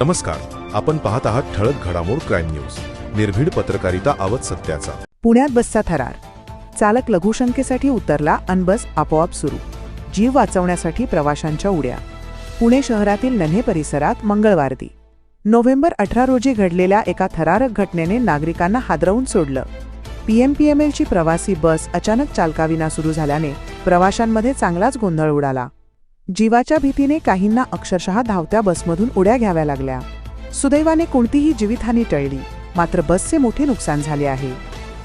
नमस्कार आपण पाहत आहात ठळक घडामोड क्राईम न्यूज. निर्भीड पत्रकारिता आवत सत्याचा. पुण्यात बसचा थरार. चालक लघुशंकेसाठी उतरला अन बस आपोआप सुरू. जीव वाचवण्यासाठी प्रवाशांच्या उड्या. पुणे शहरातील नन्हे परिसरात मंगळवारदी नोव्हेंबर अठरा रोजी घडलेल्या एका थरारक घटनेने नागरिकांना हादरवून सोडलं. पीएमपीएमएलची प्रवासी बस अचानक चालकाविना सुरू झाल्याने प्रवाशांमध्ये चांगलाच गोंधळ उडाला. जीवाच्या भीतीने काहींना अक्षरशः धावत्या बसमधून उड्या घ्याव्या लागल्या. सुदैवाने कोणतीही जीवितहानी टळली मात्र बसचे मोठे नुकसान झाले आहे.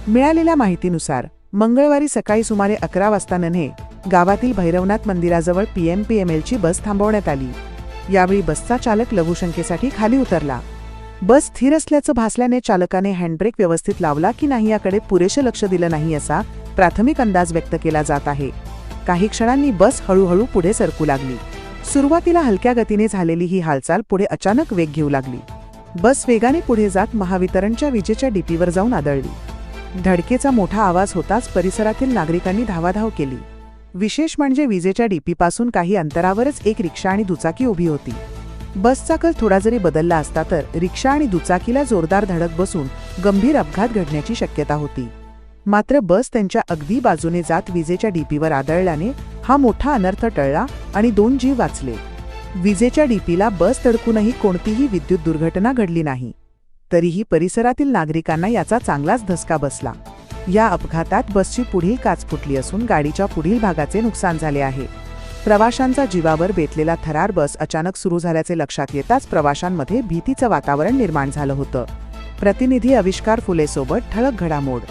मिळालेल्या माहितीनुसार मंगळवारी सकाळी सुमारे अकरा वाजता नन्हे गावातील भैरवनाथ मंदिराजवळ पीएमपीएमएलची बस थांबवण्यात आली. यावेळी बसचा चालक लघुशंकेसाठी खाली उतरला. बस स्थिर असल्याचं भासल्याने चालकाने हँडब्रेक व्यवस्थित लावला की नाही याकडे पुरेसे लक्ष दिलं नाही असा प्राथमिक अंदाज व्यक्त केला जात आहे. काही क्षणांनी बस हळूहळू पुढे सरकू लागली. सुरुवातीला हलक्या गतीने झालेली ही हालचाल पुढे अचानक वेग घेऊ लागली. बस वेगाने पुढे जात महावितरणच्या विजेच्या डीपीवर जाऊन आदळली. धडकेचा मोठा आवाज होताच परिसरातील नागरिकांनी धावाधाव केली. विशेष म्हणजे विजेच्या डीपीपासून काही अंतरावरच एक रिक्षा आणि दुचाकी उभी होती. बसचा कल थोडा जरी बदलला असता तर रिक्षा आणि दुचाकीला जोरदार धडक बसून गंभीर अपघात घडण्याची शक्यता होती. मात्र बस त्यांच्या अगदी बाजूने जात विजेच्या डीपीवर आदळल्याने हा मोठा अनर्थ टळला आणि दोन जीव वाचले. विजेच्या डीपीला बस तडकूनही कोणतीही विद्युत दुर्घटना घडली नाही. तरीही परिसरातील नागरिकांना याचा चांगलाच धसका बसला. या अपघातात बसची पुढील काच फुटली असून गाडीच्या पुढील भागाचे नुकसान झाले आहे. प्रवाशांचा जीवावर बेतलेला थरार बस अचानक सुरू झाल्याचे लक्षात येताच प्रवाशांमध्ये भीतीचं वातावरण निर्माण झालं होतं. प्रतिनिधी आविष्कार फुलेसोबत ठळक घडामोड.